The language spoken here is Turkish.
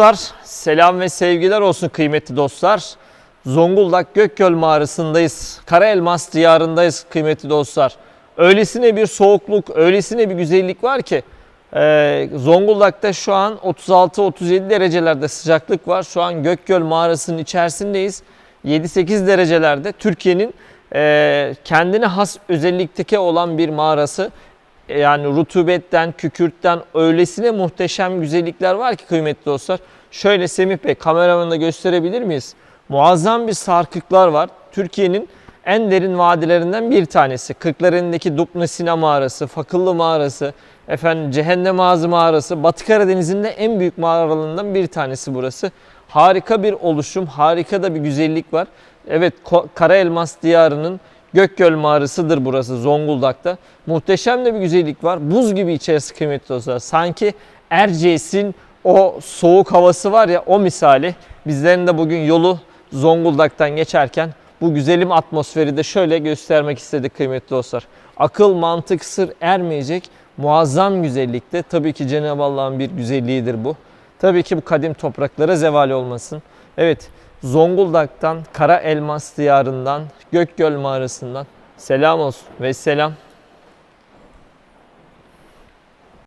dostlar, selam ve sevgiler olsun kıymetli dostlar. Zonguldak Gökgöl mağarasındayız. Kara Elmas diyarındayız kıymetli dostlar. Öylesine bir soğukluk, öylesine bir güzellik var ki e, Zonguldak'ta şu an 36-37 derecelerde sıcaklık var. Şu an Gökgöl mağarasının içerisindeyiz. 7-8 derecelerde Türkiye'nin e, kendine has özellikteki olan bir mağarası. E, Yani rutubetten, kükürtten öylesine muhteşem güzellikler var ki kıymetli dostlar. Şöyle Semih Bey kameramanı da gösterebilir miyiz? Muazzam bir sarkıklar var. Türkiye'nin en derin vadilerinden bir tanesi. Kırklareli'ndeki Dupnasina mağarası, Fakıllı mağarası, efendim Cehennem Ağzı mağarası, Batı Karadeniz'in de en büyük mağaralarından bir tanesi burası. Harika bir oluşum, harika da bir güzellik var. Evet Kara Elmas diyarının Gökgöl mağarasıdır burası Zonguldak'ta. Muhteşem de bir güzellik var. Buz gibi içerisi kıymetli dostlar. Sanki Erciyes'in o soğuk havası var ya o misali. Bizlerin de bugün yolu Zonguldak'tan geçerken bu güzelim atmosferi de şöyle göstermek istedik kıymetli dostlar. Akıl, mantık, sır ermeyecek muazzam güzellikte. Tabii ki Cenab-ı Allah'ın bir güzelliğidir bu. Tabii ki bu kadim topraklara zeval olmasın. Evet, Zonguldak'tan, Kara Elmas diyarından, Gökgöl mağarasından selam olsun ve selam.